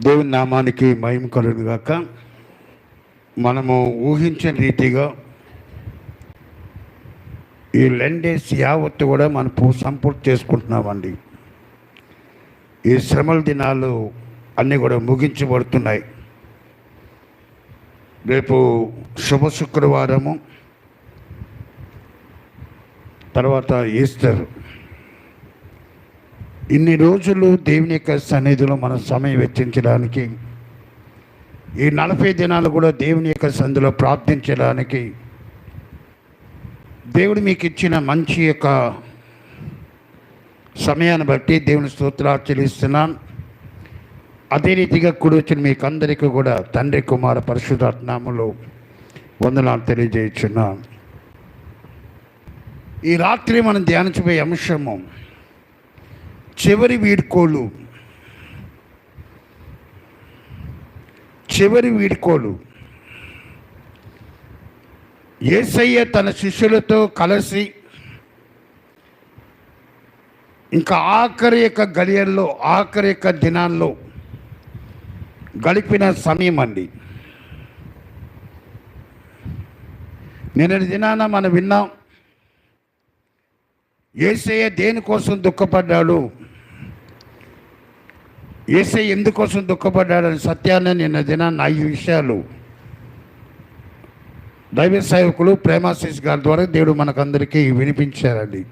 దేవుని నామానికి మహిమ కలుగు గాక. మనము ఊహించిన రీతిగా ఈ లెండేస్ యావత్తు కూడా మనం పూ- సంపూర్తి చేసుకుంటున్నామండి. ఈ శ్రమల దినాలు అన్నీ కూడా ముగించబడుతున్నాయి. రేపు శుభ శుక్రవారము తర్వాత ఈస్టర్. ఇన్ని రోజులు దేవుని యొక్క సన్నిధిలో మనం సమయం వెచ్చించడానికి ఈ నలభై దినాలు కూడా దేవుని యొక్క సన్నిధిలో ప్రార్థించడానికి దేవుడు మీకు ఇచ్చిన మంచి యొక్క సమయాన్ని బట్టి దేవుని స్తోత్రాలు చెల్లిస్తున్నాను అదే రీతిగా కూడి వచ్చిన మీకు అందరికీ కూడా తండ్రి కుమార పరిశుధాత్నాములు వందనాలు తెలియజేస్తున్నాను ఈ రాత్రి మనం ధ్యానించబోయే అంశము చివరి వీడ్కోలు. చివరి వీడ్కోలు. ఏసయ్య తన శిష్యులతో కలిసి ఇంకా ఆఖరి యొక్క గడియల్లో ఆఖరి యొక్క దినాల్లో గడిపిన సమయం అండి. నిన్నటి దినాన మనం విన్నాం ఏసయ్య దేనికోసం దుఃఖపడ్డాడు? ఏసయ్య ఎందుకోసం దుఃఖపడ్డాడని సత్యాన్ని నిన్న దినాన్ని ఐదు విషయాలు. దైవ సేవకులు ప్రేమాశీష్ గారి ద్వారా దేవుడు మనకందరికీ వినిపించారండి.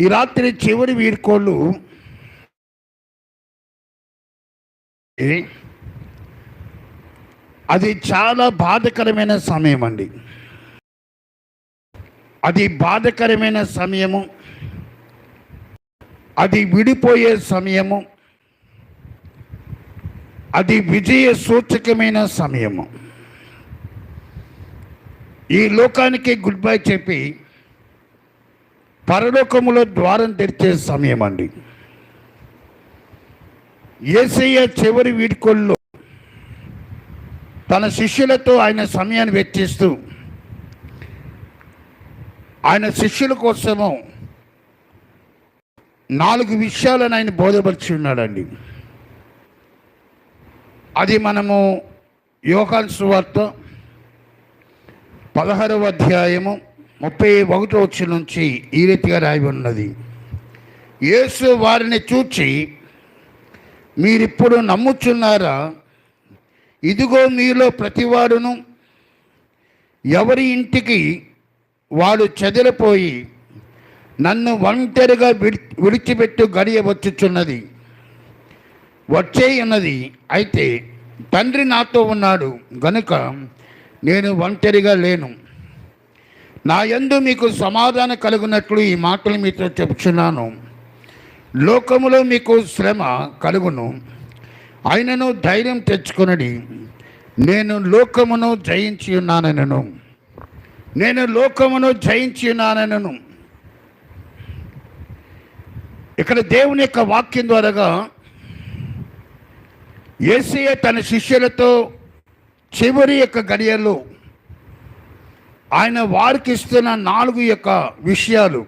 ఈ రాత్రి చివరి వీడ్కోళ్ళు ఏ- అది చాలా బాధకరమైన సమయం అండి అది బాధకరమైన సమయము. అది విడిపోయే సమయము. అది విజయ సూచకమైన సమయము. ఈ లోకానికి గుడ్ బై చెప్పి పరలోకములో ద్వారం తెరిచే సమయం అండి ఏసయ్య చివరి వీడుకోల్లో తన శిష్యులతో ఆయన సమయాన్ని వెచ్చిస్తూ ఆయన శిష్యుల కోసము నాలుగు విషయాలను ఆయన బోధపరిచి ఉన్నాడండి. అది మనము యోగాన్ సువార్త పదహారవ అధ్యాయము ముప్పై ఒకటో వచ్చి నుంచి ఈ రీతిగా రాయి ఉన్నది. యేసు వారిని చూచి మీరిప్పుడు నమ్ముచున్నారా? ఇదిగో మీలో ప్రతివాడును ఎవరి ఇంటికి వాడు చెదిరిపోయి నన్ను ఒంటరిగా విడి విడిచిపెట్టు గడియ వచ్చుచున్నది. వచ్చేయున్నది అయితే తండ్రి నాతో ఉన్నాడు. గనుక నేను ఒంటరిగా లేను. నా యందు మీకు సమాధానం కలుగునట్లు ఈ మాటలు మీతో చెప్తున్నాను లోకములో మీకు శ్రమ కలుగును. ఆయనను ధైర్యం తెచ్చుకునడి. నేను లోకమును జయించి ఉన్నానను నేను లోకమును జయించి ఉన్నానను ఇక్కడ దేవుని యొక్క వాక్యం ద్వారాగా ఏసీఏ తన శిష్యులతో చివరి యొక్క గడియలు ఆయన వారికి ఇస్తున్న నాలుగు యొక్క విషయాలు.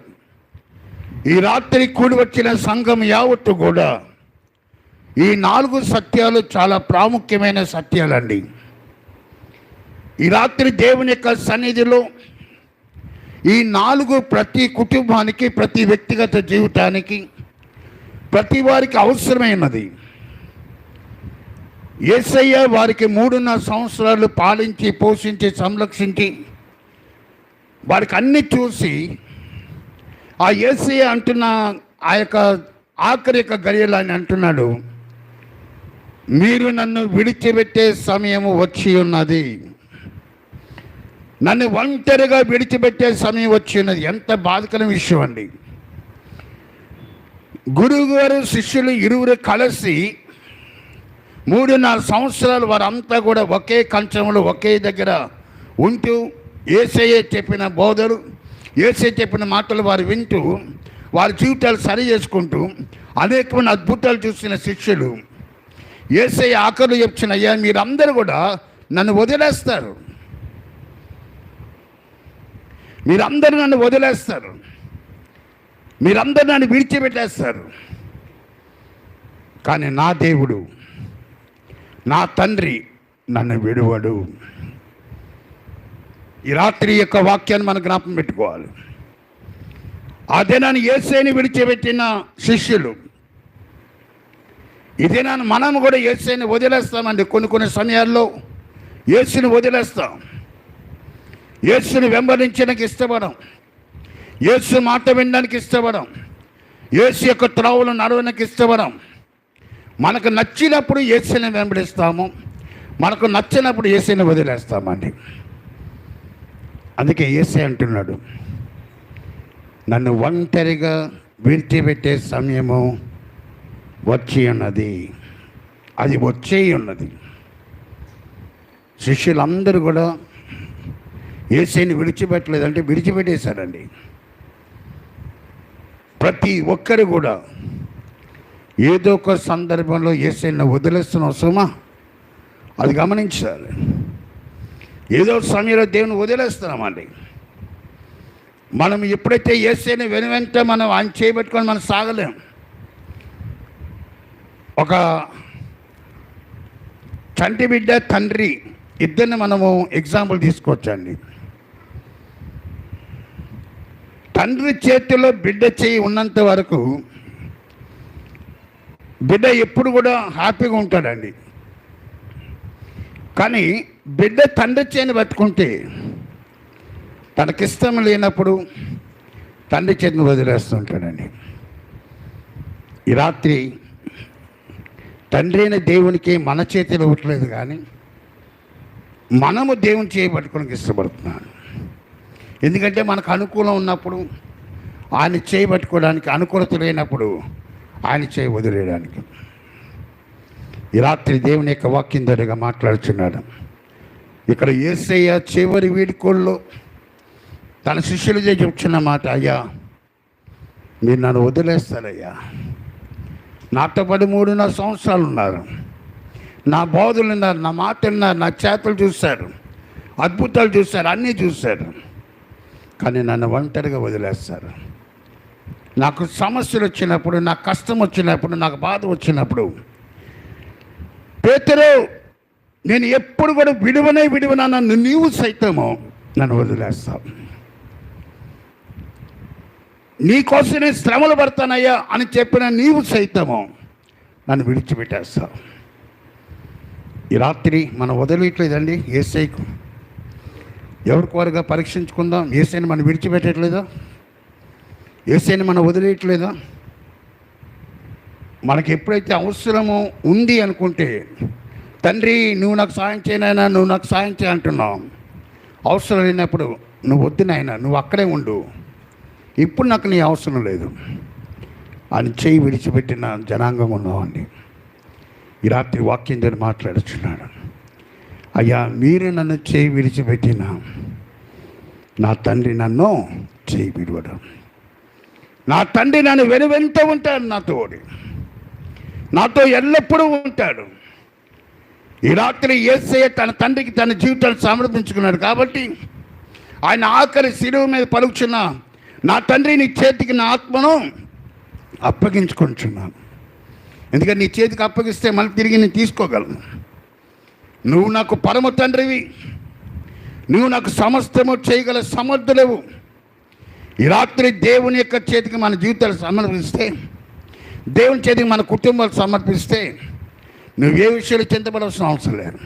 ఈ రాత్రి కూడి వచ్చిన సంఘం యావత్తు కూడా ఈ నాలుగు సత్యాలు చాలా ప్రాముఖ్యమైన సత్యాలండి. ఈ రాత్రి దేవుని యొక్క సన్నిధిలో ఈ నాలుగు ప్రతి కుటుంబానికి ప్రతి వ్యక్తిగత జీవితానికి ప్రతి వారికి అవసరమైనది. ఏసయ్య వారికి మూడున్నర సంవత్సరాలు పాలించి పోషించి సంరక్షించి వారికి అన్ని చూసి ఆ ఏసయ్య అంటున్న ఆ యొక్క ఆఖరి యొక్క గడియలు అని అంటున్నాడు మీరు నన్ను విడిచిపెట్టే సమయం వచ్చి ఉన్నది. నన్ను ఒంటరిగా విడిచిపెట్టే సమయం వచ్చి ఉన్నది. ఎంత బాధకరం విషయం అండి. గురువుగారు శిష్యులు ఇరువురు కలిసి మూడున్నర సంవత్సరాలు వారంతా కూడా ఒకే కంచంలో ఒకే దగ్గర ఉంటూ ఏసయ్య చెప్పిన బోధలు ఏసే చెప్పిన మాటలు వారు వింటూ వారి జీవితాలు సరి చేసుకుంటూ అనేకమైన అద్భుతాలు చూసిన శిష్యులు. ఏసై ఆకలి చెప్పిన అయ్యా మీరందరూ కూడా నన్ను వదిలేస్తారు. మీరందరూ నన్ను వదిలేస్తారు. మీరందరూ నన్ను విడిచిపెట్టేస్తారు. కానీ నా దేవుడు నా తండ్రి నన్ను విడువడు. ఈ రాత్రి యొక్క వాక్యాన్ని మనం జ్ఞాపం పెట్టుకోవాలి. అదే నన్ను ఏసేని విడిచిపెట్టిన శిష్యులు ఇదే నన్ను మనం కూడా ఏసేని వదిలేస్తామండి. కొన్ని కొన్ని సమయాల్లో ఏసుని వదిలేస్తాం. ఏసుని వెంబడించడానికి ఇష్టపడం. యేసు మాట వినడానికి ఇష్టపడం. యేసు యొక్క త్రోవలు నడవడానికి ఇష్టపడం. మనకు నచ్చినప్పుడు ఏసీని వెంబడిస్తాము. మనకు నచ్చినప్పుడు ఏసీని వదిలేస్తామండి. అందుకే ఏసీ అంటున్నాడు. నన్ను ఒంటరిగా విడిచిపెట్టే సమయము వచ్చి ఉన్నది. అది వచ్చే ఉన్నది. శిష్యులందరూ కూడా ఏసీని విడిచిపెట్టలేదంటే విడిచిపెట్టేశారండి. ప్రతి ఒక్కరు కూడా ఏదో ఒక సందర్భంలో ఏసైనా వదిలేస్తున్న అవసరమా అది గమనించాలి. ఏదో ఒక సమయంలో దేవుని వదిలేస్తున్నామండి. మనం ఎప్పుడైతే ఏసైనా వెను వెంట మనం ఆయన చేయబెట్టుకొని మనం సాగలేం. ఒక చంటి బిడ్డ తండ్రి ఇద్దరిని మనము ఎగ్జాంపుల్ తీసుకోవచ్చండి తండ్రి చేతిలో బిడ్డ చేయి ఉన్నంత వరకు బిడ్డ ఎప్పుడు కూడా హ్యాపీగా ఉంటాడండి. కానీ బిడ్డ తండ్రి చేయిని పట్టుకుంటే తనకిష్టం లేనప్పుడు తండ్రి చేతిని వదిలేస్తుంటాడండి ఈ రాత్రి తండ్రి అయిన దేవునికి మన చేతిలో ఇవ్వట్లేదు కానీ మనము దేవుని చేయబట్టుకోవడానికి ఇష్టపడుతున్నాను. ఎందుకంటే మనకు అనుకూలం ఉన్నప్పుడు ఆయన చేయబట్టుకోవడానికి అనుకూలత లేనప్పుడు ఆయన చేయి వదిలేయడానికి. ఈ రాత్రి దేవుని యొక్క వాక్యం దగ్గరగా మాట్లాడుచున్నాడు. ఇక్కడ ఏసయ్య చివరి వీడుకోళ్ళు తన శిష్యులు చెప్తున్న మాట అయ్యా మీరు నన్ను వదిలేస్తారయ్యా. నాతో పాటు మూడున్నర సంవత్సరాలు ఉన్నారు. నా బోధులు ఉన్నారు నా మాట ఉన్నారు నా చేతలు చూశారు అద్భుతాలు చూశారు అన్నీ చూశారు. కానీ నన్ను ఒంటరిగా వదిలేస్తారు. నాకు సమస్యలు వచ్చినప్పుడు నాకు కష్టం వచ్చినప్పుడు నాకు బాధ వచ్చినప్పుడు పేతురు నేను ఎప్పుడు కూడా విడువనే విడువనా నన్ను నీవు సైతము నన్ను వదిలేస్తావు. నీకోసం నేను శ్రమలు పడతానయ్యా అని చెప్పిన నీవు సైతము నన్ను విడిచిపెట్టేస్తావు. ఈ రాత్రి మనం వదిలేయట్లేదండి ఏసైకు ఎవరికి వారుగా పరీక్షించుకుందాం? ఏసైని మనం విడిచిపెట్టట్లేదా? ఏసైని మనం వదిలేయట్లేదా? మనకి ఎప్పుడైతే అవసరమో ఉంది అనుకుంటే తండ్రి నువ్వు నాకు సాయం చేయనైనా నువ్వు నాకు సాయం చేయ అంటున్నావు అవసరం లేనప్పుడు నువ్వు వద్దు నాయన నువ్వు అక్కడే ఉండు. ఇప్పుడు నాకు నీ అవసరం లేదు. అని చేయి విడిచిపెట్టిన జనాంగం ఉన్నామండి ఈ రాత్రి వాక్యం జరిగి మాట్లాడుచున్నాడు. అయ్యా మీరు నన్ను చేయి విడిచిపెట్టిన. నా తండ్రి నన్ను చేయి విడవడం. నా తండ్రి నన్ను వెనువెంత ఉంటాడు నాతో నాతో ఎల్లప్పుడూ ఉంటాడు. ఈ రాత్రి ఏసయ్య తన తండ్రికి తన జీవితాన్ని సమర్పించుకున్నాడు కాబట్టి ఆయన ఆఖరి శిలువు మీద పలుకుచున్న నా తండ్రి నీ చేతికి నా ఆత్మను అప్పగించుకుంటున్నాను. ఎందుకంటే నీ చేతికి అప్పగిస్తే మళ్ళీ తిరిగి నేను తీసుకోగలను. నువ్వు నాకు పరమ తండ్రివి. నువ్వు నాకు సమస్తము చేయగల సమర్థులేవు. ఈ రాత్రి దేవుని యొక్క చేతికి మన జీవితాలు సమర్పిస్తే దేవుని చేతికి మన కుటుంబాలు సమర్పిస్తే నువ్వు ఏ విషయాలు చింతపడాల్సిన అవసరం లేదు.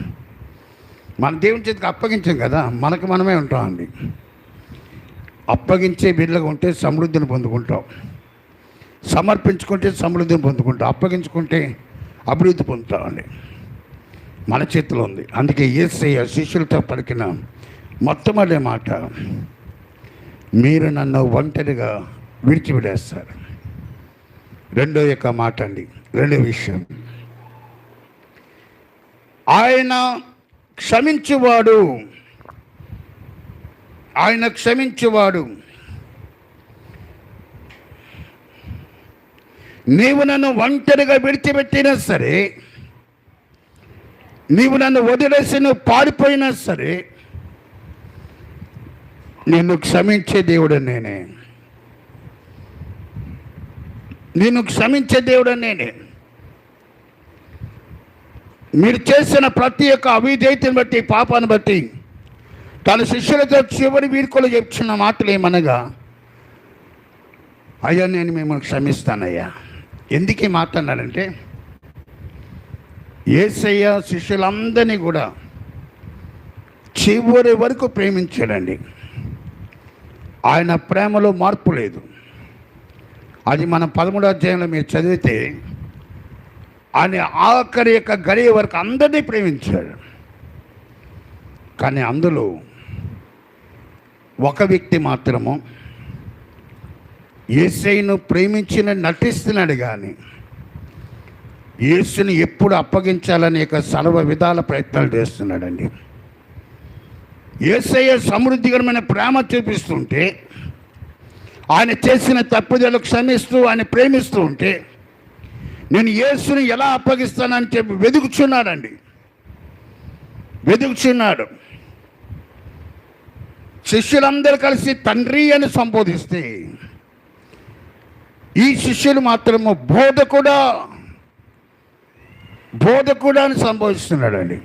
మన దేవుని చేతికి అప్పగించాం కదా మనకు మనమే ఉంటామండి అప్పగించే బిడ్డలుగా ఉంటే సమృద్ధిని పొందుకుంటాం. సమర్పించుకుంటే సమృద్ధిని పొందుకుంటాం. అప్పగించుకుంటే అభివృద్ధి పొందుతామండి మన చేతిలో ఉంది. అందుకే ఏసయ్య శిష్యులతో పలికిన మొట్టమొదటి మాట మీరు నన్ను ఒంటరిగా విడిచిపెడేస్తారు రెండో యొక్క మాట అండి రెండో విషయం. ఆయన క్షమించువాడు ఆయన క్షమించువాడు. నీవు నన్ను ఒంటరిగా విడిచిపెట్టినా సరే నీవు నన్ను వదిలేసి నువ్వు పారిపోయినా సరే నిన్ను క్షమించే దేవుడు నేనే. నిన్ను క్షమించే దేవుడు నేనే. మీరు చేసిన ప్రతి ఒక్క అవిధేయతను బట్టి పాపాన్ని బట్టి తన శిష్యులతో చివరి వీరుకులు చెప్తున్న మాటలు ఏమనగా అయ్యా నేను మిమ్మల్ని క్షమిస్తానయ్యా. ఎందుకు మాట్లాడాలంటే ఏసయ్య శిష్యులందరినీ కూడా చివరి వరకు ప్రేమించాడండి. ఆయన ప్రేమలో మార్పు లేదు. అది మన పదమూడో అధ్యాయంలో మీరు చదివితే ఆయన ఆఖరి యొక్క గడియ వరకు అందరినీ ప్రేమించాడు. కానీ అందులో ఒక వ్యక్తి మాత్రము ఏసైను ప్రేమించిన నటిస్తున్నాడు కానీ యేసుని ఎప్పుడు అప్పగించాలని యొక్క సర్వ విధాల ప్రయత్నాలు చేస్తున్నాడండి. ఏసయ్య సమృద్ధికరమైన ప్రేమ చూపిస్తుంటే ఆయన చేసిన తప్పుదలు క్షమిస్తూ ఆయన ప్రేమిస్తూ ఉంటే నేను యేసుని ఎలా అప్పగిస్తానని చెప్పి వెతుకుచున్నాడండి. వెతుకుచున్నాడు. శిష్యులందరూ కలిసి తండ్రి అని సంబోధిస్తే ఈ శిష్యులు మాత్రము బోధకుడా బోధకుడా అని సంభవిస్తున్నాడండి.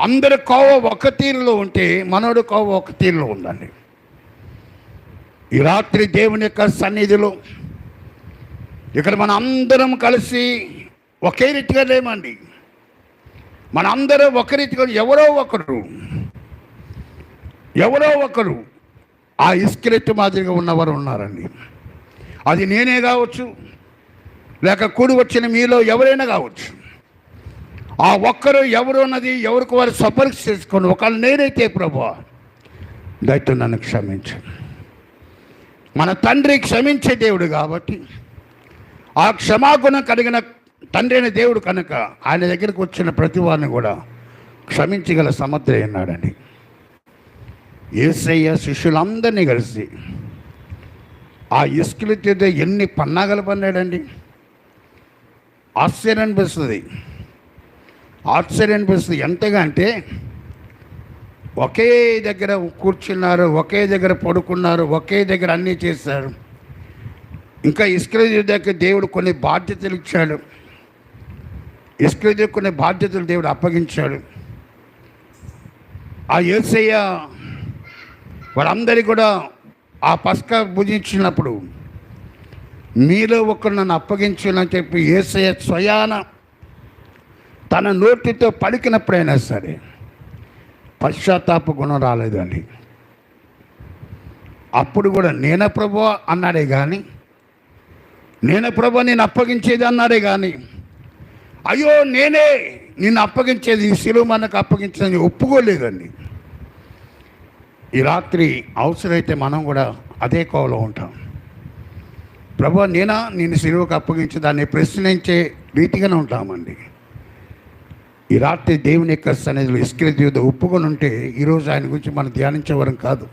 అందరి కోవ ఒక తీరులో ఉంటే మనోడు కోవ ఒక తీరులో ఉందండి. ఈ రాత్రి దేవుని యొక్క సన్నిధిలో ఇక్కడ మన అందరం కలిసి ఒకే రీతిగా లేమండి. మన అందరం ఒక రీతిగా ఎవరో ఒకరు ఎవరో ఒకరు ఆ ఇస్కెలెట్ మాదిరిగా ఉన్నవారు ఉన్నారండి. అది నేనే కావచ్చు లేక కూడి వచ్చిన మీలో ఎవరైనా కావచ్చు. ఆ ఒక్కరు ఎవరు ఉన్నది ఎవరికి వారు సపరిక్ష చేసుకోండి. ఒకళ్ళు నేనైతే ప్రభు దయతో నన్ను క్షమించు. మన తండ్రి క్షమించే దేవుడు కాబట్టి ఆ క్షమాగుణం కలిగిన తండ్రి అయిన దేవుడు కనుక ఆయన దగ్గరికి వచ్చిన ప్రతి వారిని కూడా క్షమించగల సమర్థ ఉన్నాడండి. ఏసయ్య శిష్యులందరినీ కలిసి ఆ ఇసుకలు తీర్థ ఎన్ని పన్నాగలు పన్నాడండి. ఆశ్చర్యం అనిపిస్తుంది. ఆశ్చర్యం అనిపిస్తుంది. ఎంతగా అంటే ఒకే దగ్గర కూర్చున్నారు ఒకే దగ్గర పడుకున్నారు ఒకే దగ్గర అన్నీ చేశారు. ఇంకా ఇసుకల దగ్గర దేవుడు కొన్ని బాధ్యతలు ఇచ్చాడు. ఇసుకల కొన్ని బాధ్యతలు దేవుడు అప్పగించాడు. ఆ యేసయ్య వాళ్ళందరికీ కూడా ఆ పసుక భుజించినప్పుడు మీలో ఒకరు నన్ను అప్పగించునని చెప్పి ఏసయ స్వయాన తన నోటితో పలికినప్పుడైనా సరే పశ్చాత్తాప గుణం రాలేదండి అప్పుడు కూడా నేనే ప్రభు అన్నాడే కానీ నేనే ప్రభు నేను అప్పగించేది అన్నాడే కానీ అయ్యో నేనే నిన్ను అప్పగించేది ఈ శిలువ మనకు అప్పగించేది ఒప్పుకోలేదండి. ఈ రాత్రి అవసరమైతే మనం కూడా అదే కోవలో ఉంటాం. ప్రభు నేనా? నేను సిలువకు అప్పగించి దాన్ని ప్రశ్నించే రీతిగానే ఉంటామండి. ఈ రాత్రి దేవుని యొక్క సన్నిధిలో ఇస్కిల జీవితం ఒప్పుకొని ఉంటే ఈరోజు ఆయన గురించి మనం ధ్యానించేవారం కాదు.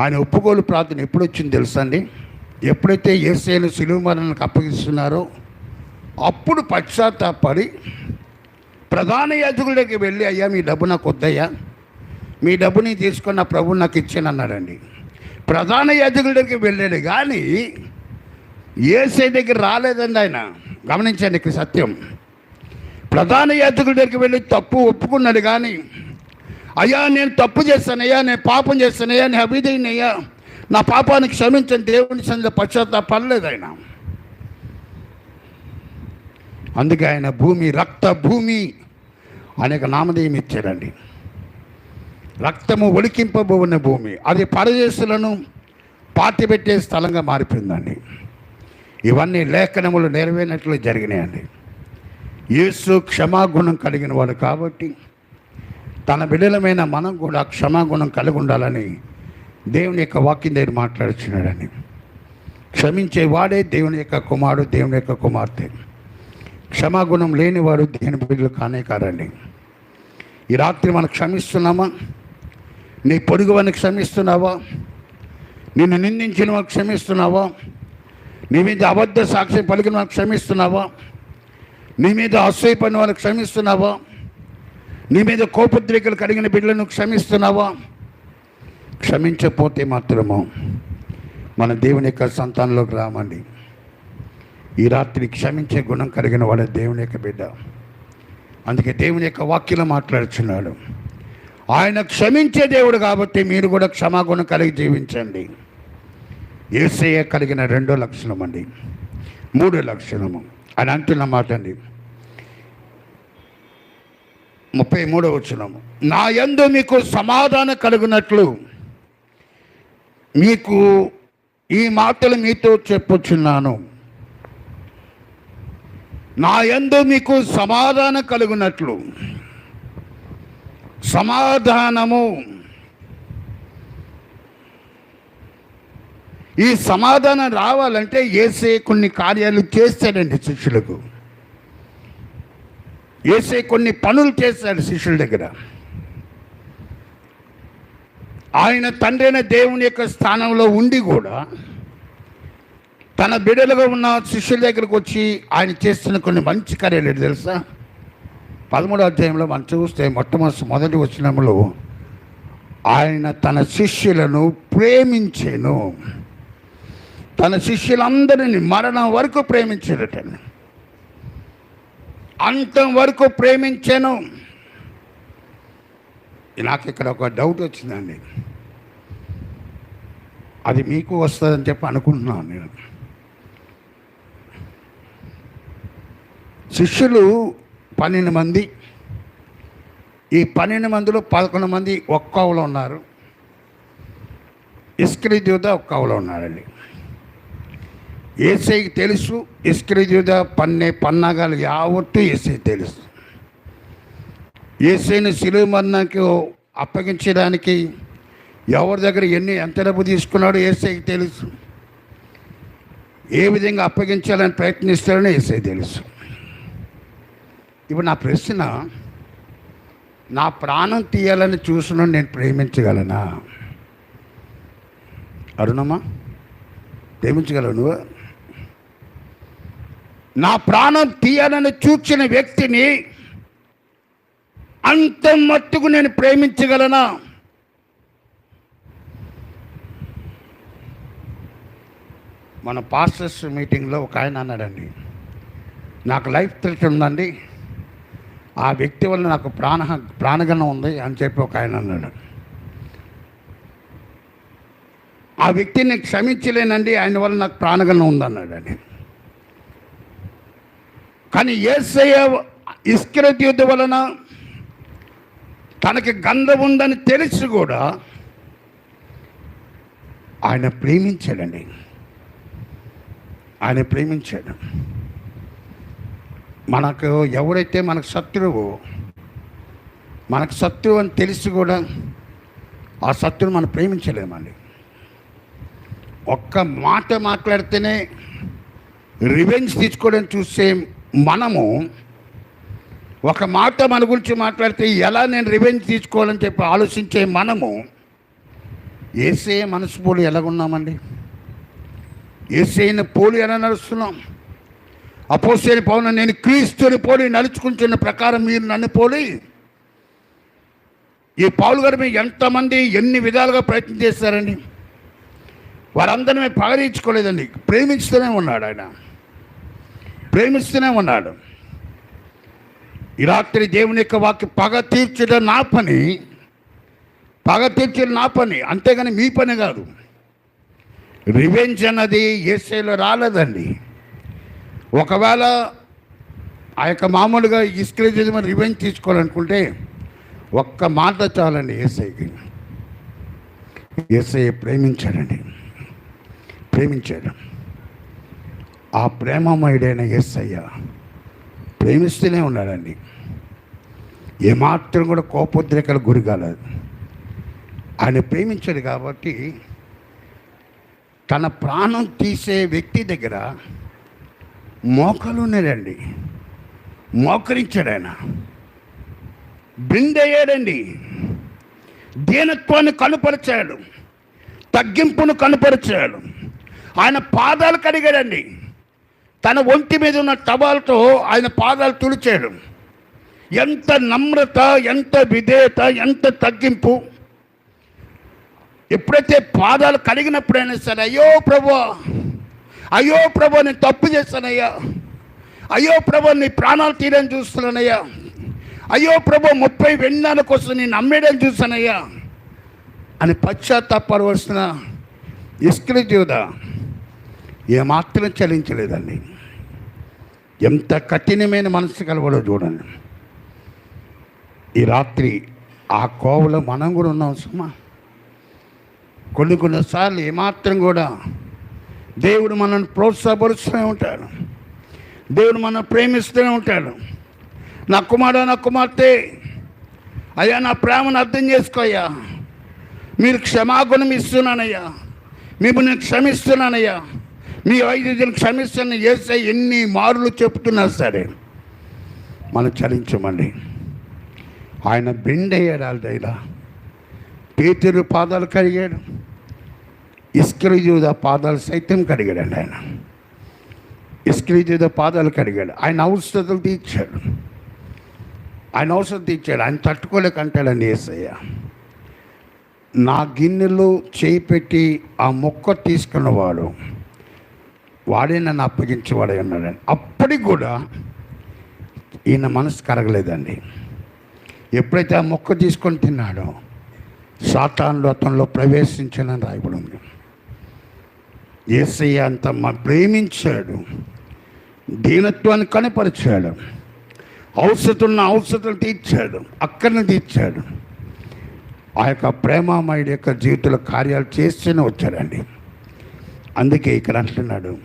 ఆయన ఒప్పుకోలు ప్రార్థన ఎప్పుడు వచ్చింది తెలుసా అండి? ఎప్పుడైతే ఏసైను సిలువ మరణానికి అప్పగిస్తున్నారో అప్పుడు పశ్చాత్తాపడి ప్రధాన యాజకుడికి వెళ్ళి అయ్యా మీ డబ్బు నాకు వద్దయ్యా. మీ డబ్బుని తీసుకున్న ప్రభు నాకు ఇచ్చాను అన్నాడండి. ప్రధాన యాజకుల దగ్గరికి వెళ్ళాడు కానీ ఏసై దగ్గర రాలేదండి ఆయన. గమనించండి ఇక్కడ సత్యం. ప్రధాన యాజకుల దగ్గరికి వెళ్ళి తప్పు ఒప్పుకున్నాడు కానీ అయ్యా నేను తప్పు చేస్తానయ్యా నేను పాపం చేస్తానయ్యా నేను అభిదయ్యనయ్యా నా పాపానికి క్షమించని దేవుని సంద పశ్చాత్తాపడలేదు ఆయన. అందుకే ఆయన భూమి రక్త భూమి అనేక నామధేయం ఇచ్చాడండి. రక్తము ఒలికింపబోన్న భూమి. అది పరదేశులను పాతిపెట్టే స్థలంగా మారిపోయిందండి. ఇవన్నీ లేఖనములు నెరవేరినట్లు జరిగినాయండి. యేసు క్షమాగుణం కలిగిన వాడు కాబట్టి తన బిడ్డలమైన మనం కూడా క్షమాగుణం కలిగి ఉండాలని దేవుని యొక్క వాక్యం దగ్గర మాట్లాడుచున్నాడని క్షమించే వాడే దేవుని యొక్క కుమారుడు దేవుని యొక్క కుమార్తె. క్షమాగుణం లేనివాడు దేవుని బిడ్డలు కానే కారండి. ఈ రాత్రి మనం క్షమిస్తున్నామా? నీ పొరుగువని క్షమిస్తున్నావా? నిన్ను నిందించిన వారు క్షమిస్తున్నావా? నీ మీద అబద్ధ సాక్ష్యం పలికిన వారు క్షమిస్తున్నావా? నీ మీద అసూయపడిన వాళ్ళని క్షమిస్తున్నావా? నీ మీద కోపద్రేకలు కలిగిన బిడ్డలను క్షమిస్తున్నావా? క్షమించకపోతే మాత్రము మన దేవుని యొక్క సంతానంలోకి రామండి. ఈ రాత్రి క్షమించే గుణం కలిగిన వాడే దేవుని యొక్క బిడ్డ. అందుకే దేవుని యొక్క వాక్యలో మాట్లాడుచున్నాడు. ఆయన క్షమించే దేవుడు కాబట్టి మీరు కూడా క్షమాగుణ కలిగి జీవించండి. ఏసయ్య కలిగిన రెండో లక్షణం అండి. మూడో లక్షణము. అని అంటున్న మాట అండి. ముప్పై మూడో వచ్చినము నా యందు మీకు సమాధానం కలిగినట్లు మీకు ఈ మాటలు మీతో చెప్పుచున్నాను. నా యందు మీకు సమాధానం కలుగునట్లు సమాధానము. ఈ సమాధానం రావాలంటే ఏసే కొన్ని కార్యాలు చేస్తాడండి శిష్యులకు. ఏసే కొన్ని పనులు చేస్తాడు శిష్యుల దగ్గర. ఆయన తండ్రైన దేవుని యొక్క స్థానంలో ఉండి కూడా తన బిడ్డలుగా ఉన్న శిష్యుల దగ్గరకు వచ్చి ఆయన చేస్తున్న కొన్ని మంచి కార్యాలు ఏంటి తెలుసా? పదమూడో అధ్యాయంలో మనం చూస్తే మొట్టమొదటి మొదటి వచ్చినప్పుడు ఆయన తన శిష్యులను ప్రేమించాను. తన శిష్యులందరినీ మరణం వరకు ప్రేమించాడట అంతం వరకు ప్రేమించాను. నాకు ఇక్కడ ఒక డౌట్ వచ్చిందండి. అది మీకు వస్తుందని చెప్పి అనుకుంటున్నాను నేను. శిష్యులు పన్నెండు మంది. ఈ పన్నెండు మందిలో పదకొండు మంది ఒక్కవలో ఉన్నారు. ఇస్క్రీ జూద ఒక్కవలో ఉన్నారండి. ఏసైకి తెలుసు ఇస్క్రీ జూద పన్నే పన్నాగాలు యావత్తు ఏసై తెలుసు. ఏసైని సిలువు మరణానికి అప్పగించడానికి ఎవరి దగ్గర ఎన్ని ఎంత డబ్బు తీసుకున్నాడో ఏసైకి తెలుసు. ఏ విధంగా అప్పగించాలని ప్రయత్నిస్తాడని ఏసై తెలుసు. ఇప్పుడు నా ప్రశ్న నా ప్రాణం తీయాలని చూసిన నేను ప్రేమించగలనా? అరుణమ్మా ప్రేమించగలవు నువ్వు? నా ప్రాణం తీయాలని చూచిన వ్యక్తిని అంత మట్టుకు నేను ప్రేమించగలనా? మన పాస్టర్స్ మీటింగ్లో ఒక ఆయన అన్నాడండి నాకు లైఫ్ థ్రెట్ ఉందండి ఆ వ్యక్తి వల్ల నాకు ప్రాణ ప్రాణగణం ఉంది అని చెప్పి ఒక ఆయన అన్నాడు. ఆ వ్యక్తిని క్షమించలేనండి ఆయన వల్ల నాకు ప్రాణగణం ఉందన్నాడు అని కానీ ఏసయ్య ఇస్క్రత వలన తనకి గంధం ఉందని తెలిసి కూడా ఆయన ప్రేమించాడండి. ఆయన ప్రేమించాడు. మనకు ఎవరైతే మనకు శత్రువు మనకు శత్రువు అని తెలిసి కూడా ఆ శత్రువు మనం ప్రేమించలేమండి. ఒక్క మాట మాట్లాడితేనే రివెంజ్ తీసుకోవడం చూసే మనము ఒక మాట మన గురించి మాట్లాడితే ఎలా నేను రివెంజ్ తీసుకోవాలని చెప్పి ఆలోచించే మనము ఏసే మనసు పోలి ఎలాగున్నామండి? ఏసైన పోలి ఎలా నడుస్తున్నాం? అపోసేని పౌన నేను క్రీస్తుని పోలి నడుచుకుంటున్న ప్రకారం మీరు నన్ను పోలి. ఈ పావులు గారు మీరు ఎంతమంది ఎన్ని విధాలుగా ప్రయత్నం చేశారండి వారందరినీ పగరించుకోలేదండి. ప్రేమించుతూనే ఉన్నాడు ఆయన. ప్రేమిస్తూనే ఉన్నాడు. ఈ రాత్రి దేవుని యొక్క వాక్య పగ తీర్చడం నా పని. పగ తీర్చడం నా పని. అంతేగాని మీ పని కాదు. రివెంజ్ అన్నది ఏసైలో రాలేదండి. ఒకవేళ ఆ యొక్క మామూలుగా ఇస్క్రేజ్ మరి రివెంజ్ తీసుకోవాలనుకుంటే ఒక్క మాట చాలండి ఏసైకి. ఏసై ప్రేమించాడండి. ప్రేమించాడు. ఆ ప్రేమమయుడైన ఏసయ్య ప్రేమిస్తూనే ఉన్నాడండి. ఏమాత్రం కూడా కోపోద్రేకలు గురి కాలేదు ఆయన ప్రేమించాడు కాబట్టి తన ప్రాణం తీసే వ్యక్తి దగ్గర మోకాలు ఉన్నాడండి మోకరించాడు ఆయన బిందయ్యాడండి. దీనత్వాన్ని కనుపరిచాడు తగ్గింపును కనుపరిచాడు ఆయన పాదాలు కడిగాడండి. తన ఒంటి మీద ఉన్న టవాలతో ఆయన పాదాలు తుడిచాడు ఎంత నమ్రత ఎంత విధేయత ఎంత తగ్గింపు. ఎప్పుడైతే పాదాలు కడిగినప్పుడైనా సరే అయ్యో ప్రభు అయ్యో ప్రభు నేను తప్పు చేశానయ్యా. అయ్యో ప్రభు నీ ప్రాణాలు తీయడం చూస్తున్నానయ్యా. అయ్యో ప్రభు ముప్పై వెన్నాల కోసం నేను అమ్మేయడం చూశానయ్యా అని పశ్చాత్తాపడవలసిన ఇస్క్రిజూద ఏమాత్రం చలించలేదండి. ఎంత కఠినమైన మనసు కలవడో చూడండి. ఈ రాత్రి ఆ కోవలో మనం కూడా ఉన్నాం సుమా. కొన్ని కొన్నిసార్లు ఏమాత్రం కూడా దేవుడు మనల్ని ప్రోత్సాహపరుస్తూనే ఉంటాడు. దేవుడు మనల్ని ప్రేమిస్తూనే ఉంటాడు. నా కుమారుడు నా కుమార్తె అయ్యా నా ప్రేమను అర్థం చేసుకోయ్యా మీరు క్షమాగుణం ఇస్తున్నానయ్యా. మిమ్మల్ని క్షమిస్తున్నానయ్యా. మీ వైద్యుని క్షమిస్తున్న చేస్తే ఎన్ని మారులు చెప్తున్నా సరే మనం చరించమండి ఆయన బెండ్ అయ్యాడు వాళ్ళ పేతురు పాదాలు కడిగాడు. ఇస్క్రీజూద పాదాలు సైతం కడిగాడండి ఆయన. ఇస్క్రీజూద పాదాలు కడిగాడు. ఆయన ఔషధాలు తీర్చాడు. ఆయన ఔషధం తీర్చాడు. ఆయన తట్టుకోలేక అంటాడండి ఏసయ్య. నా గిన్నెలో చేయి పెట్టి ఆ మొక్క తీసుకున్నవాడు వాడే నన్ను అప్పగించేవాడే అన్నాడండి అప్పటికి కూడా ఈయన మనసు కరగలేదండి. ఎప్పుడైతే ఆ మొక్క తీసుకొని తిన్నాడో సాతానుడు అతనిలో ప్రవేశించాలని రాయబడి ఉంది. ఏసయ్య అంత మా ప్రేమించాడు. దీనత్వాన్ని కనపరిచాడు. ఔషధులను ఔషధులు తీర్చాడు. అక్కడిని తీర్చాడు. ఆ యొక్క ప్రేమామయుడి యొక్క జీవితంలో కార్యాలు చేస్తూనే వచ్చాడండి. అందుకే ఇక్కడ అంటున్నాడు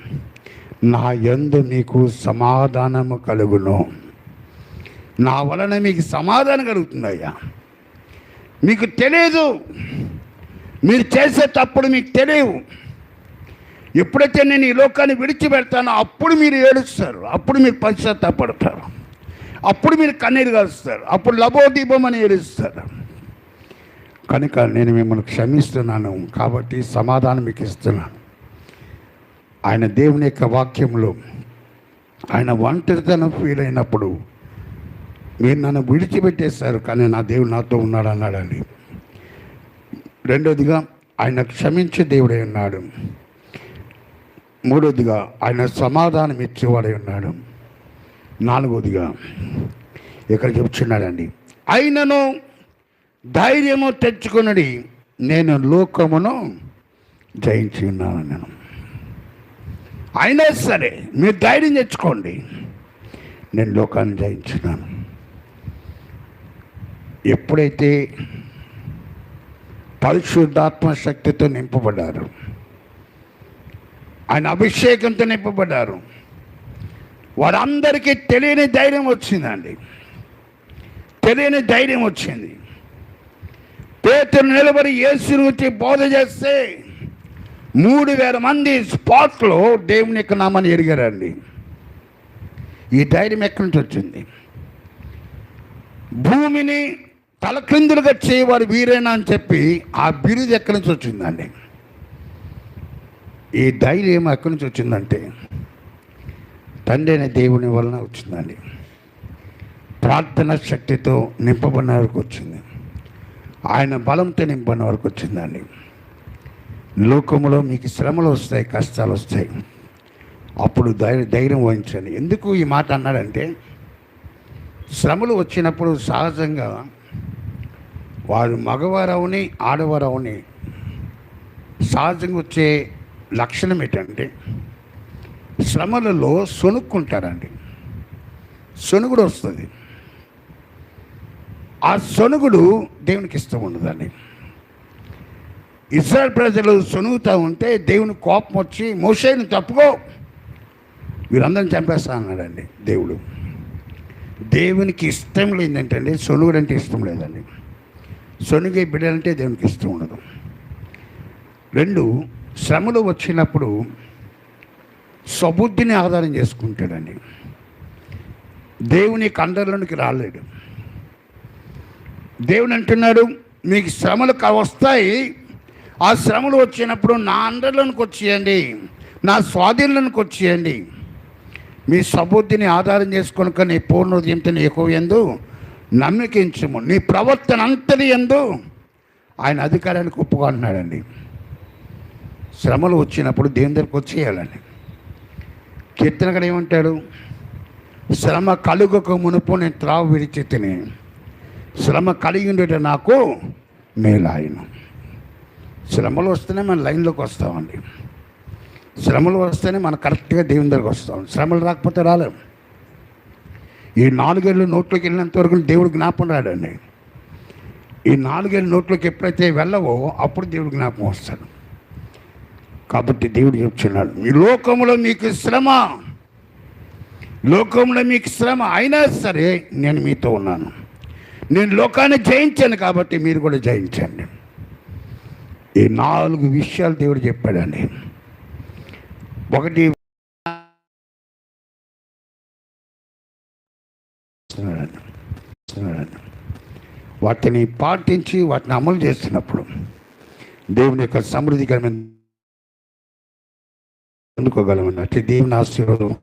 నా యందు నీకు సమాధానము కలుగును. నా వలన మీకు సమాధానం కలుగుతుందయ్యా. మీకు తెలియదు మీరు చేసే తప్పుడు మీకు తెలియవు. ఎప్పుడైతే నేను ఈ లోకాన్ని విడిచిపెడతానో అప్పుడు మీరు ఏడుస్తారు అప్పుడు మీరు పశ్చాత్తాపడతారు అప్పుడు మీరు కన్నీరు కలుస్తారు అప్పుడు లబోదీపం అని ఏడుస్తారు. కనుక నేను మిమ్మల్ని క్షమిస్తున్నాను కాబట్టి సమాధానం మీకు ఇస్తున్నాను. ఆయన దేవుని యొక్క వాక్యంలో ఆయన ఒంటరితనం ఫీల్ అయినప్పుడు మీరు నన్ను విడిచిపెట్టేశారు కానీ నా దేవుడు నాతో ఉన్నాడు అన్నాడండి. రెండోదిగా ఆయన క్షమించే దేవుడై ఉన్నాడు. మూడోదిగా ఆయన సమాధానం ఇచ్చేవాడై ఉన్నాడు. నాలుగోదిగా ఇక్కడ చెప్తున్నాడండి అయినను ధైర్యము తెచ్చుకున్నది నేను లోకమును జయించి ఉన్నాను నేను అయినా సరే మీరు ధైర్యం తెచ్చుకోండి నేను లోకాన్ని జయించున్నాను. ఎప్పుడైతే పరిశుద్ధాత్మ శక్తితో నింపబడ్డారు ఆయన అభిషేకంతో నింపబడ్డారు. వారందరికీ తెలియని ధైర్యం వచ్చిందండి. తెలియని ధైర్యం వచ్చింది. పేతురు నిలబడి యేసుని వచ్చి బోధ చేస్తే మూడు వేల మంది స్పాట్లో దేవుని యొక్క నామాన్ని ఎరిగారండి. ఈ ధైర్యం ఎక్కడి నుంచి వచ్చింది? భూమిని తలక్రిందులుగా చేయవారు వీరేనా అని చెప్పి ఆ బిరుదు ఎక్కడి నుంచి వచ్చిందండి? ఈ ధైర్యం ఎక్కడి నుంచి వచ్చిందంటే తండ్రి అనే దేవుని వలన వచ్చిందండి. ప్రార్థన శక్తితో నింపబడిన వరకు వచ్చింది. ఆయన బలంతో నింపబడిన వరకు వచ్చిందండి. లోకంలో మీకు శ్రమలు వస్తాయి కష్టాలు వస్తాయి. అప్పుడు ధైర్య ధైర్యం వహించండి. ఎందుకు ఈ మాట అన్నాడంటే శ్రమలు వచ్చినప్పుడు సహజంగా వారు మగవారు అవని ఆడవారు సహజంగా వచ్చే లక్షణం ఏంటంటే శ్రమలలో సొనుక్కుంటారండి. సొనుగుడు వస్తుంది. ఆ సొనుగుడు దేవునికి ఇష్టం ఉండదండి. ఇస్రాయల్ ప్రజలు సొనుగుతూ ఉంటే దేవుని కోపం వచ్చి మోసేని తప్పుకో వీరందరిని చంపేస్తా అన్నాడండి దేవుడు. దేవునికి ఇష్టం లేదంటే సొనుగుడు అంటే ఇష్టం లేదండి. సొనుగే బిడ్డలంటే దేవునికి ఇష్టం ఉండదు. రెండు శ్రమలు వచ్చినప్పుడు సబుద్ధిని ఆధారం చేసుకుంటాడండి. దేవుని కండలోనికి రాలేడు. దేవుని అంటున్నాడు మీకు శ్రమలు వస్తాయి. ఆ శ్రమలు వచ్చినప్పుడు నా అండర్లోనికి వచ్చేయండి. నా స్వాధీనంలోనికి వచ్చేయండి. మీ సబుద్ధిని ఆధారం చేసుకొని నీ పూర్ణ హృదయంతో ఎక్కువ ఎందు నమ్మికించము. నీ ప్రవర్తన అంతది ఎందు ఆయన అధికారానికి ఒప్పుకుంటున్నాడండి. శ్రమలు వచ్చినప్పుడు దేవుని దగ్గరికి వచ్చేయాలండి? కీర్తనగా ఏమంటాడు? శ్రమ కలుగక మునుపు నేను త్రావు విడిచి తిని. శ్రమ కలిగి నాకు మేలాయను. శ్రమలు వస్తేనే మన లైన్లోకి వస్తామండి. శ్రమలు వస్తేనే మనం కరెక్ట్గా దేవుని దగ్గరకు వస్తాం. శ్రమలు రాకపోతే రాలేం. ఈ నాలుగేళ్ళు నోట్లోకి వెళ్ళినంత వరకు దేవుడు జ్ఞాపం రాడండి. ఈ నాలుగేళ్ళు నోట్లోకి ఎప్పుడైతే వెళ్ళవో అప్పుడు దేవుడు జ్ఞాపం వస్తాడు. కాబట్టి దేవుడు చెప్తున్నాడు. మీ లోకంలో మీకు శ్రమ లోకంలో మీకు శ్రమ అయినా సరే నేను మీతో ఉన్నాను. నేను లోకాన్ని జయించాను కాబట్టి మీరు కూడా జయించండి. ఈ నాలుగు విషయాలు దేవుడు చెప్పాడండి. ఒకటి వాటిని పాటించి వాటిని అమలు చేస్తున్నప్పుడు దేవుని యొక్క సమృద్ధికరమైన అందుకోగలమని అట్టి దేవుని ఆశీర్వాదం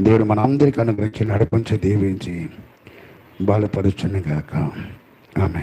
దేవుడు మన అందరికీ అనుగ్రహించి నడిపించి దీవించి బలపరుచుని గాక. ఆమె